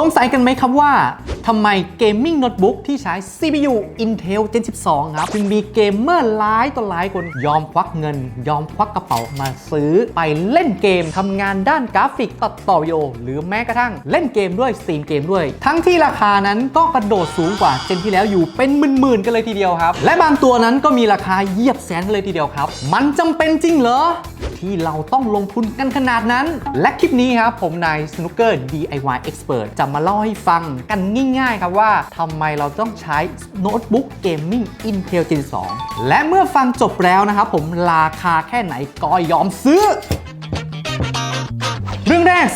สงสัยกันไหมครับว่าทำไมเกมมิ่งโน้ตบุ๊กที่ใช้ CPU Intel Gen 12 ครับจึงมีเกมเมอร์หลายต่อหลายคนยอมควักเงิน ยอมควักกระเป๋ามาซื้อไปเล่นเกมทำงานด้านกราฟิกตัดต่อวิดีโอหรือแม้กระทั่งเล่นเกมด้วยสตรีมเกมด้วย ทั้งที่ราคานั้นก็กระโดดสูงกว่าเจนที่แล้วอยู่เป็นหมื่นๆกันเลยทีเดียวครับ และบางตัวนั้นก็มีราคาเหยียบแสนเลยทีเดียวครับ มันจำเป็นจริงเหรอ ที่เราต้องลงทุนกันขนาดนั้น และคลิปนี้ครับผมนาย Snooker DIY Expert จะมาเล่าให้ฟังกันง่ายๆครับว่าทำไมเราต้องใช้โน้ตบุ๊กเกมมิ่ง Intel Gen 2 และเมื่อฟังจบแล้วนะครับผมราคาแค่ไหนก็ยอมซื้อ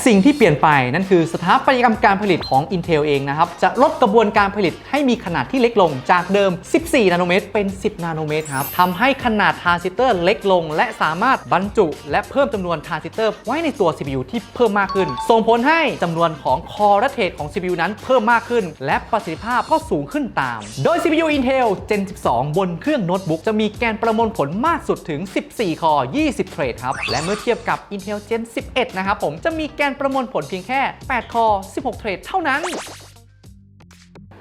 สิ่งที่เปลี่ยนไปนั่นคือสถาปัตยกรรมการผลิตของ Intel เองนะครับ จะลดกระบวนการผลิตให้มีขนาดที่เล็กลงจากเดิม 14 นาโนเมตร เป็น 10 นาโนเมตรครับทำให้ขนาดทรานซิสเตอร์เล็กลง และสามารถบรรจุ และเพิ่มจำนวนทรานซิสเตอร์ไว้ในตัว CPU ที่เพิ่มมากขึ้น ส่งผลให้จำนวนของคอและเทรดของ CPU นั้นเพิ่มมากขึ้น และประสิทธิภาพก็สูงขึ้นตาม โดย CPU Intel Gen 12 บนเครื่องโน้ตบุ๊กจะมีแกนประมวลผลมากสุดถึง 14 คอ20 เทรดครับและเมื่อเทียบกับ Intel Gen 11 นะครับผมจะมีแกนประมวลผลเพียงแค่ 8 คอ 16 เทรดเท่านั้น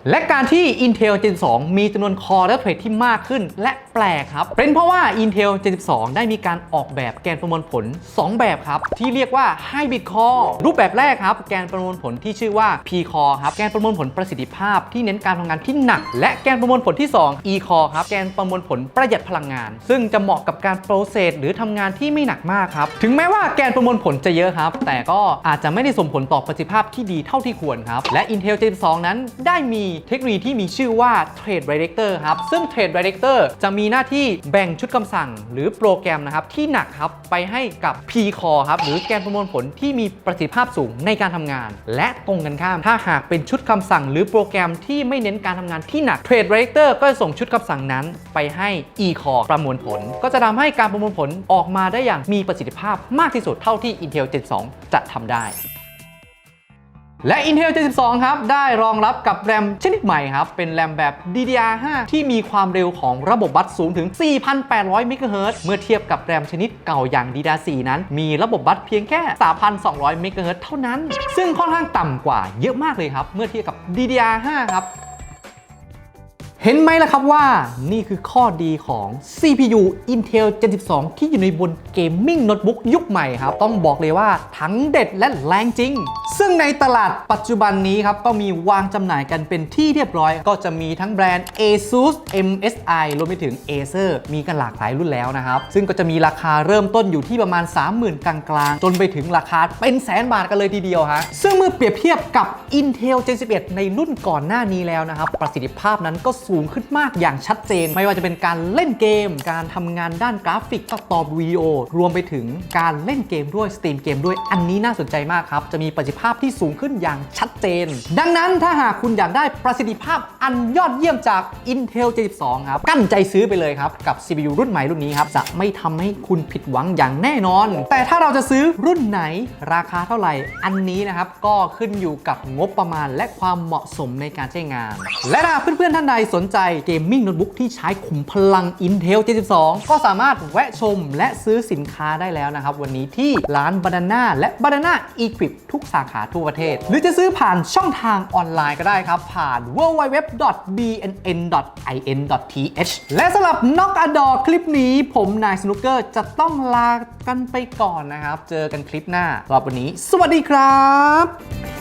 และการที่ Intel Gen 2 มีจำนวนคอและเทรดที่มากขึ้น และแปลกครับ เป็นเพราะว่า Intel Gen 12ได้มีการออกแบบแกนประมวลผล 2 แบบครับ ที่เรียกว่า Hybrid Core รูปแบบแรกครับ แกนประมวลผลที่ชื่อว่า P Core ครับ แกนประมวลผลประสิทธิภาพที่เน้นการทำงานที่หนัก และแกนประมวลผลที่ 2 E Core ครับ แกนประมวลผลประหยัดพลังงาน ซึ่งจะเหมาะกับการโปรเซสหรือทำงานที่ไม่หนักมากครับ ถึงแม้ว่าแกนประมวลผลจะเยอะครับ แต่ก็อาจจะไม่ได้ส่งผลต่อประสิทธิภาพที่ดีเท่าที่ควรครับ และ Intel Gen 2 นั้นได้มีเทคโนโลยีที่มีชื่อว่า Trade Director ครับ ซึ่ง Trade Director จะมีหน้าที่แบ่งชุดคำสั่ง หรือโปรแกรมนะครับที่หนักครับไปให้กับ P Core ครับหรือแกนประมวลผลที่มีประสิทธิภาพสูงในการทำงาน และตรงกันข้าม ถ้าหากเป็นชุดคำสั่ง หรือโปรแกรมที่ไม่เน้นการทำงานที่หนัก Trade Director ก็จะส่งชุดคำสั่งนั้นไปให้ E Core ประมวลผล ก็จะทำให้การประมวลผลออกมาได้อย่างมีประสิทธิภาพมากที่สุดเท่าที่ Intel Gen 2 จะทำได้ และ Intel 72 ครับ ได้รองรับกับแรมชนิดใหม่ครับ เป็นแรมแบบ DDR5 ที่มีความเร็วของระบบบัสสูงถึง 4,800เมกะเฮิรตซ์เมื่อเทียบกับแรมชนิดเก่าอย่าง DDR4 นั้น มีระบบบัสเพียงแค่ 3,200เมกะเฮิรตซ์เท่านั้น ซึ่งค่อนข้างต่ำกว่าเยอะมากเลยครับ เมื่อเทียบกับ DDR5 ครับ เห็นไหมล่ะครับว่านี่คือข้อดีของ CPU Intel Gen 12ที่อยู่ในบนเกมมิ่งโน้ตบุ๊กยุคใหม่ครับ ต้องบอกเลยว่าทั้งเด็ดและแรงจริง ซึ่งในตลาดปัจจุบันนี้ครับ ก็มีวางจำหน่ายกันเป็นที่เรียบร้อย ก็จะมีทั้งแบรนด์ ASUS MSI รวมไปถึง Acer มีกันหลากหลายรุ่นแล้วนะครับ ซึ่งก็จะมีราคาเริ่มต้นอยู่ที่ประมาณ 30,000 กลางๆ จนไปถึงราคาเป็นแสนบาทกันเลยทีเดียวฮะซึ่งเมื่อเปรียบเทียบกับ Intel Gen 11 ในรุ่นก่อนหน้านี้แล้วนะครับประสิทธิภาพนั้นก็สูงขึ้นมากอย่างชัดเจน ไม่ว่าจะเป็นการเล่นเกม การทำงานด้านกราฟิกตัดต่อวิดีโอ รวมไปถึงการเล่นเกมด้วยสตรีมเกมด้วยอันนี้น่าสนใจมากครับ จะมีประสิทธิภาพที่สูงขึ้นอย่างชัดเจน ดังนั้นถ้าหากคุณอยากได้ประสิทธิภาพอันยอดเยี่ยมจาก Intel Gen 12ครับ กั้นใจซื้อไปเลยครับ กับ CPU รุ่นใหม่รุ่นนี้ครับ จะไม่ทำให้คุณผิดหวังอย่างแน่นอน แต่ถ้าเราจะซื้อรุ่นไหนราคาเท่าไหร่อันนี้นะครับก็ขึ้นอยู่กับงบประมาณและความเหมาะสมในการใช้งาน และถ้าเพื่อนๆท่านใดสนใจเกมมิ่งโน้ตบุ๊กที่ใช้ขุมพลัง Intel 72 ก็สามารถแวะชมและซื้อสินค้าได้แล้วนะครับ วันนี้ที่ร้าน Banana และ Banana Equip ทุกสาขาทั่วประเทศ หรือจะซื้อผ่านช่องทางออนไลน์ก็ได้ครับ ผ่าน www.bnn.in.th และสำหรับ Knock a d o r คลิปนี้ ผมนายสนุกเกอร์จะต้องลากันไปก่อนนะครับ เจอกันคลิปหน้าสำหรับวันนี้ สวัสดีครับ